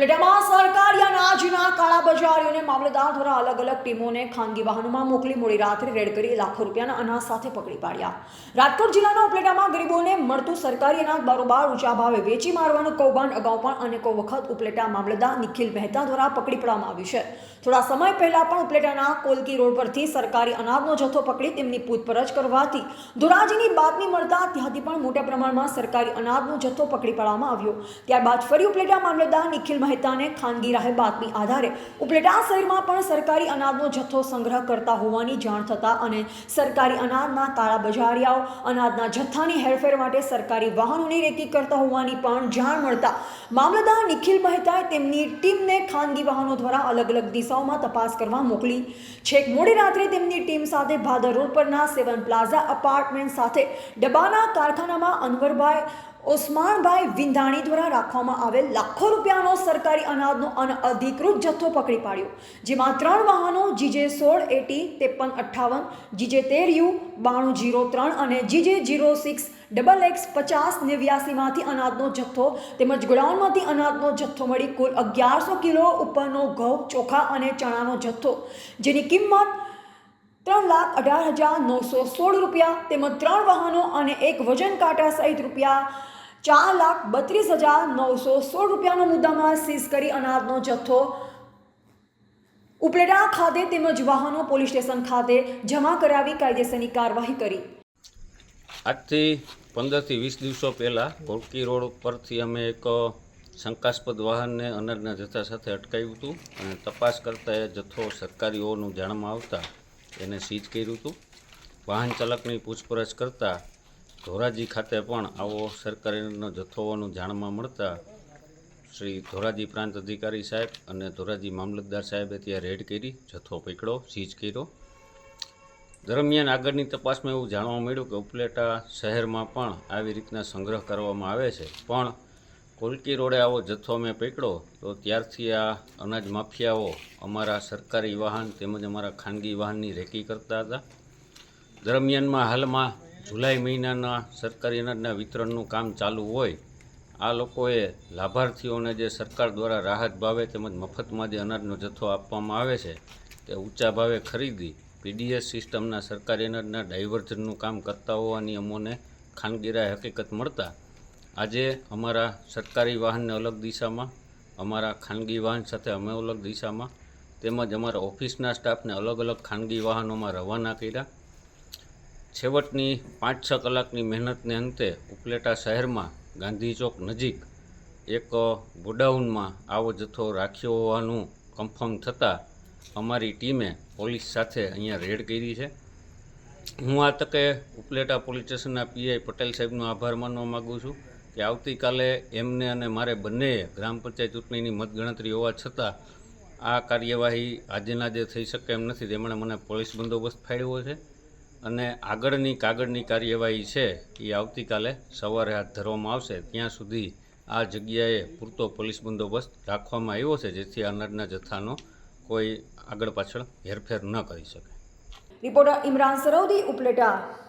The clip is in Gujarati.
ઉપલેટામાં સરકારી અનાજના કાળાબજારીઓને મામલતદાર દ્વારા અલગ અલગ ટીમોને ખાનગી વાહનોમાં મોકલી મોડી રાત્રે રેડ કરી લાખો રૂપિયાના અનાજ સાથે પકડી પાડ્યા. રાજકોટ જિલ્લાના ઉપલેટામાં ગરીબોને મળતું સરકારી અનાજ બારોબાર ઊંચા ભાવે વેચી મારવાનું કૌભાંડ અગાઉ પણ અનેકો વખત ઉપલેટા મામલતદાર નિખિલ મહેતા દ્વારા પકડી પાડવામાં આવ્યું છે. થોડા સમય પહેલા પણ ઉપલેટાના કોલકી રોડ પરથી સરકારી અનાજનો જથ્થો પકડી તેમની પૂછપરછ કરવાથી ધોરાજીની બાતમી મળતા ત્યાંથી પણ મોટા પ્રમાણમાં સરકારી અનાજનો જથ્થો પકડી પાડવામાં આવ્યો. ત્યારબાદ ફરી ઉપલેટા મામલતદાર નિખિલ મહેતાને ખાનગી રાહે બાતમી આધારે ઉપલેટા શહેરમાં પણ સરકારી અનાજનો જથ્થો સંગ્રહ કરતા હોવાની જાણ થતાં અને સરકારી અનાજના કાળા બજારિયાઓ અનાજના જથ્થાની હેરફેર માટે સરકારી વાહનોની રેકી કરતા હોવાની પણ જાણ મળતા મામલતદાર નિખિલ મહેતાએ તેમની ટીમને ખાનગી વાહનો દ્વારા અલગ અલગ દિશાઓમાં તપાસ કરવા મોકલી. છેક મોડી રાત્રે તેમની ટીમ સાથે ભાદર રોડ પરના સેવન પ્લાઝા અપાર્ટમેન્ટ સાથે ડબ્બાના કારખાનામાં અનવરભાઈ ઓસમાણભાઈ વિંધાણી દ્વારા રાખવામાં આવેલ લાખો રૂપિયાનો સરકારી અનાજનો અનઅધિકૃત જથ્થો પકડી પાડ્યો, જેમાં ત્રણ વાહનો જીજે સોળ એટી ત્રેપન અઠ્ઠાવન, જીજે તેર યુ બાણું જીરો ત્રણ અને GJ zero six double X પચાસ નેવ્યાસીમાંથી અનાજનો જથ્થો તેમજ ગોડાઉનમાંથી અનાજનો જથ્થો મળી કુલ અગિયારસો કિલો ઉપરનો ઘઉં, ચોખા અને ચણાનો જથ્થો, જેની કિંમત ત્રણ લાખ અઢાર હજાર નવસો સોળ રૂપિયા તેમજ ત્રણ વાહનો અને એક વજન કાંટા સહિત રૂપિયા ચાર લાખ બત્રીસ હજાર નવસો સોળ રૂપિયાનો મુદ્દામાં સીઝ કરી અનાજનો જથ્થો ઉપલેટા ખાતે તેમજ વાહનો પોલીસ સ્ટેશન ખાતે જમા કરાવી કાયદેસરની કાર્યવાહી કરી. આજથી પંદરથી વીસ દિવસો પહેલાં કોલકી રોડ પરથી અમે એક શંકાસ્પદ વાહનને અનાજના જથ્થા સાથે અટકાવ્યું હતું અને તપાસ કરતાં એ જથ્થો સરકારી જાણમાં આવતા એને સીજ કર્યું હતું. વાહન ચાલકની પૂછપરછ કરતાં ધોરાજી ખાતે પણ આવો સરકારીનો જથ્થો હોવાનું જાણવા મળતા શ્રી ધોરાજી પ્રાંત અધિકારી સાહેબ અને ધોરાજી મામલતદાર સાહેબે ત્યાં રેડ કરી, જથ્થો પકડ્યો સીઝ કર્યો. દરમિયાન આગળની તપાસમાં એવું જાણવા મળ્યું કે ઉપલેટા શહેરમાં પણ આવી રીતના સંગ્રહ કરવામાં આવે છે. પણ કોલકી રોડે આવો જથ્થો અમે પકડ્યો, તો ત્યારથી આ અનાજ માફિયાઓ અમારા સરકારી વાહન તેમજ અમારા ખાનગી વાહનની રેકી કરતા હતા. દરમિયાનમાં હાલમાં જુલાઈ મહિનાના સરકારી અનાજના વિતરણનું કામ ચાલુ હોય, આ લોકોએ લાભાર્થીઓને જે સરકાર દ્વારા રાહત ભાવે તેમજ મફતમાં જે અનાજનો જથ્થો આપવામાં આવે છે, તે ઊંચા ભાવે ખરીદી પીડીએસ સિસ્ટમના સરકારી અનાજના ડાયવર્ઝનનું કામ કરતા હોવાની અમોને ખાનગીરાએ હકીકત મળતા આજે અમારા સરકારી વાહનને અલગ દિશામાં, અમારા ખાનગી વાહન સાથે અમે અલગ દિશામાં, તેમજ અમારા ઓફિસના સ્ટાફને અલગ અલગ ખાનગી વાહનોમાં રવાના કર્યા. છેવટની પાંચ છ કલાકની મહેનતને અંતે ઉપલેટા શહેરમાં ગાંધી ચોક નજીક એક ગોડાઉનમાં આવો જથ્થો રાખ્યો હોવાનું કન્ફર્મ થતાં અમારી ટીમે પોલીસ સાથે અહીંયા રેડ કરી છે. હું આ તકે ઉપલેટા પોલીસ સ્ટેશનના પીઆઈ પટેલ સાહેબનો આભાર માનવા માગું છું. કે આવતીકાલે એમને અને મારે બંને ગ્રામ પંચાયત ચૂંટણીની મતગણતરી હોવા છતાં આ કાર્યવાહી આજેના જે થઈ શકે એમ નથી તેમણે મને પોલીસ બંદોબસ્ત ફાળવ્યો છે. અને આગળની કાગળની કાર્યવાહી છે એ આવતીકાલે સવારે હાથ ધરવામાં આવશે. ત્યાં સુધી આ જગ્યાએ પૂરતો પોલીસ બંદોબસ્ત રાખવામાં આવ્યો છે જેથી અનાજના જથ્થાનો કોઈ આગળ પાછળ હેરફેર ન કરી શકે. રિપોર્ટર ઇમરાન સરોદી ઉપલેટા.